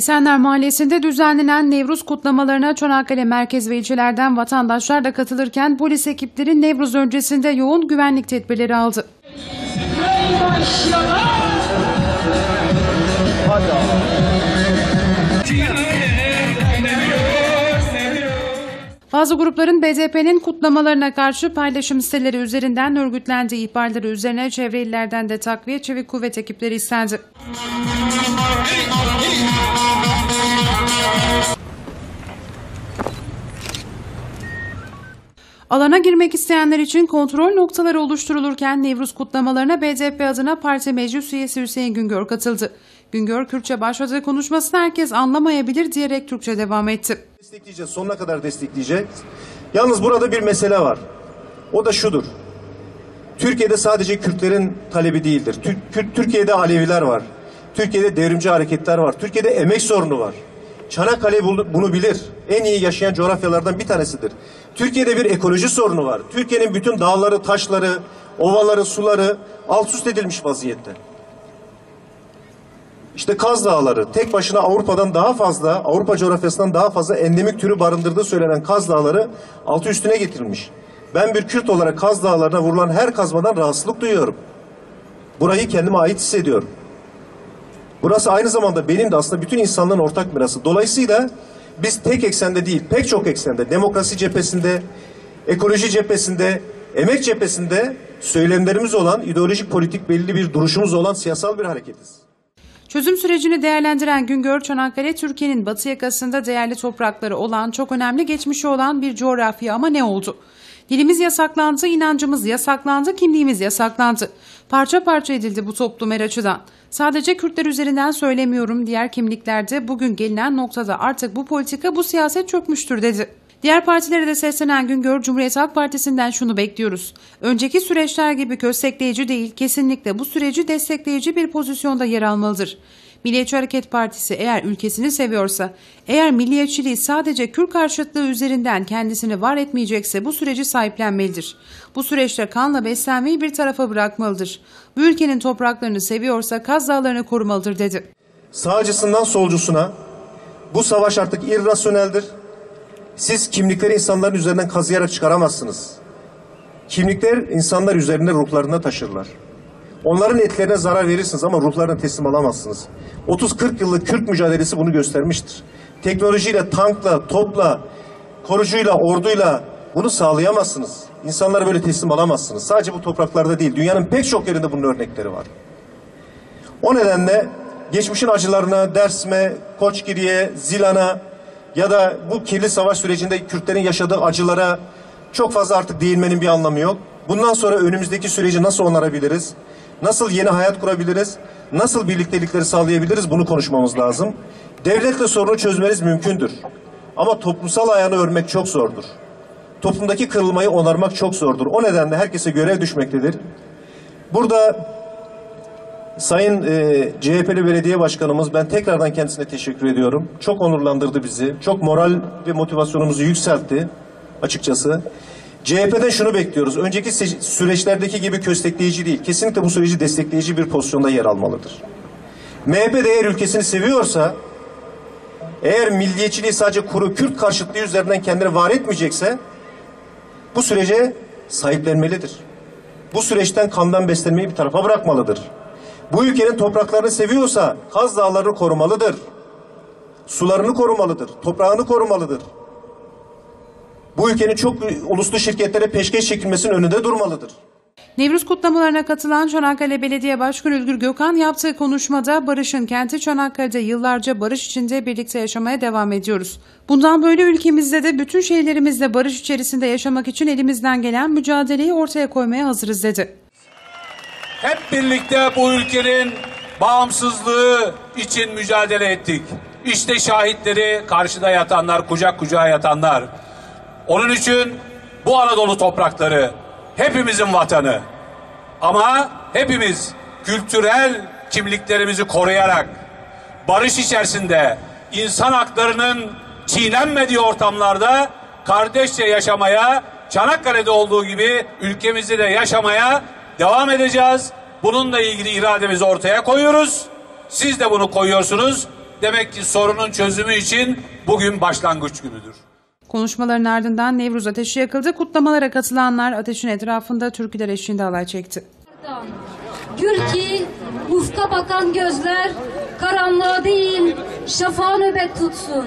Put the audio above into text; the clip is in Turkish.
Esenler Mahallesi'nde düzenlenen Nevruz kutlamalarına Çanakkale merkez ve ilçelerden vatandaşlar da katılırken polis ekipleri Nevruz öncesinde yoğun güvenlik tedbirleri aldı. Bazı grupların BDP'nin kutlamalarına karşı paylaşım siteleri üzerinden örgütlendiği ihbarları üzerine çevre illerden de takviye çevik kuvvet ekipleri istendi. Alana girmek isteyenler için kontrol noktaları oluşturulurken Nevruz kutlamalarına BDP adına parti meclis üyesi Hüseyin Güngör katıldı. Güngör Kürtçe başladığı konuşmasını herkes anlamayabilir diyerek Türkçe devam etti. Destekleyeceğiz, sonuna kadar destekleyeceğiz. Yalnız burada bir mesele var. O da şudur. Türkiye'de sadece Kürtlerin talebi değildir. Türkiye'de Aleviler var. Türkiye'de devrimci hareketler var. Türkiye'de emek sorunu var. Çanakkale bunu bilir. En iyi yaşayan coğrafyalardan bir tanesidir. Türkiye'de bir ekoloji sorunu var. Türkiye'nin bütün dağları, taşları, ovaları, suları alt üst edilmiş vaziyette. İşte Kaz Dağları tek başına Avrupa'dan daha fazla, Avrupa coğrafyasından daha fazla endemik türü barındırdığı söylenen Kaz Dağları altı üstüne getirilmiş. Ben bir Kürt olarak Kaz Dağları'na vurulan her kazmadan rahatsızlık duyuyorum. Burayı kendime ait hissediyorum. Burası aynı zamanda benim de aslında bütün insanlığın ortak mirası. Dolayısıyla biz tek eksende değil, pek çok eksende, demokrasi cephesinde, ekoloji cephesinde, emek cephesinde söylemlerimiz olan, ideolojik politik belli bir duruşumuz olan siyasal bir hareketiz. Çözüm sürecini değerlendiren Güngör, Çanakkale Türkiye'nin batı yakasında değerli toprakları olan, çok önemli geçmişi olan bir coğrafya ama ne oldu? Dilimiz yasaklandı, inancımız yasaklandı, kimliğimiz yasaklandı. Parça parça edildi bu toplum her açıdan. Sadece Kürtler üzerinden söylemiyorum, diğer kimliklerde bugün gelinen noktada artık bu politika, bu siyaset çökmüştür dedi. Diğer partilere de seslenen Güngör, Cumhuriyet Halk Partisi'nden şunu bekliyoruz. Önceki süreçler gibi köstekleyici değil, kesinlikle bu süreci destekleyici bir pozisyonda yer almalıdır. Milliyetçi Hareket Partisi eğer ülkesini seviyorsa, eğer milliyetçiliği sadece Kürt karşıtlığı üzerinden kendisini var etmeyecekse bu süreci sahiplenmelidir. Bu süreçte kanla beslenmeyi bir tarafa bırakmalıdır. Bu ülkenin topraklarını seviyorsa Kaz Dağları'nı korumalıdır dedi. Sağcısından solcusuna bu savaş artık irrasyoneldir. Siz kimlikleri insanların üzerinden kazıyarak çıkaramazsınız. Kimlikler insanlar üzerinde ruhlarında taşırlar. Onların etlerine zarar verirsiniz ama ruhlarına teslim alamazsınız. 30-40 yıllık Kürt mücadelesi bunu göstermiştir. Teknolojiyle, tankla, topla, korucuyla, orduyla bunu sağlayamazsınız. İnsanlara böyle teslim alamazsınız. Sadece bu topraklarda değil, dünyanın pek çok yerinde bunun örnekleri var. O nedenle geçmişin acılarına, Dersme, Koçgiri'ye, Zilan'a ya da bu kirli savaş sürecinde Kürtlerin yaşadığı acılara çok fazla artık değinmenin bir anlamı yok. Bundan sonra önümüzdeki süreci nasıl onarabiliriz? Nasıl yeni hayat kurabiliriz? Nasıl birliktelikleri sağlayabiliriz? Bunu konuşmamız lazım. Devletle sorunu çözmeniz mümkündür. Ama toplumsal ayağını örmek çok zordur. Toplumdaki kırılmayı onarmak çok zordur. O nedenle herkese görev düşmektedir. Burada Sayın e, CHP'li belediye başkanımız ben tekrardan kendisine teşekkür ediyorum. Çok onurlandırdı bizi. Çok moral ve motivasyonumuzu yükseltti açıkçası. CHP'den şunu bekliyoruz. Önceki süreçlerdeki gibi köstekleyici değil. Kesinlikle bu süreci destekleyici bir pozisyonda yer almalıdır. MHP de eğer ülkesini seviyorsa eğer milliyetçiliği sadece kuru Kürt karşıtlığı üzerinden kendini var etmeyecekse bu sürece sahiplenmelidir. Bu süreçten kandan beslenmeyi bir tarafa bırakmalıdır. Bu ülkenin topraklarını seviyorsa Kaz Dağları'nı korumalıdır. Sularını korumalıdır. Toprağını korumalıdır. Bu ülkenin çok uluslu şirketlere peşkeş çekilmesinin önünde durmalıdır. Nevruz kutlamalarına katılan Çanakkale Belediye Başkanı Ülgür Gökhan yaptığı konuşmada Barış'ın kenti Çanakkale'de yıllarca barış içinde birlikte yaşamaya devam ediyoruz. Bundan böyle ülkemizde de bütün şehirlerimizde barış içerisinde yaşamak için elimizden gelen mücadeleyi ortaya koymaya hazırız dedi. Hep birlikte bu ülkenin bağımsızlığı için mücadele ettik. İşte şahitleri karşıda yatanlar, kucak kucağa yatanlar. Onun için bu Anadolu toprakları hepimizin vatanı. Ama hepimiz kültürel kimliklerimizi koruyarak barış içerisinde insan haklarının çiğnenmediği ortamlarda kardeşçe yaşamaya, Çanakkale'de olduğu gibi ülkemizde de yaşamaya devam edeceğiz. Bununla ilgili irademizi ortaya koyuyoruz. Siz de bunu koyuyorsunuz. Demek ki sorunun çözümü için bugün başlangıç günüdür. Konuşmaların ardından Nevruz ateşi yakıldı. Kutlamalara katılanlar ateşin etrafında türküler eşliğinde halay çekti. Ki ufka bakan gözler karanlığa değil şafağa nöbet tutsun.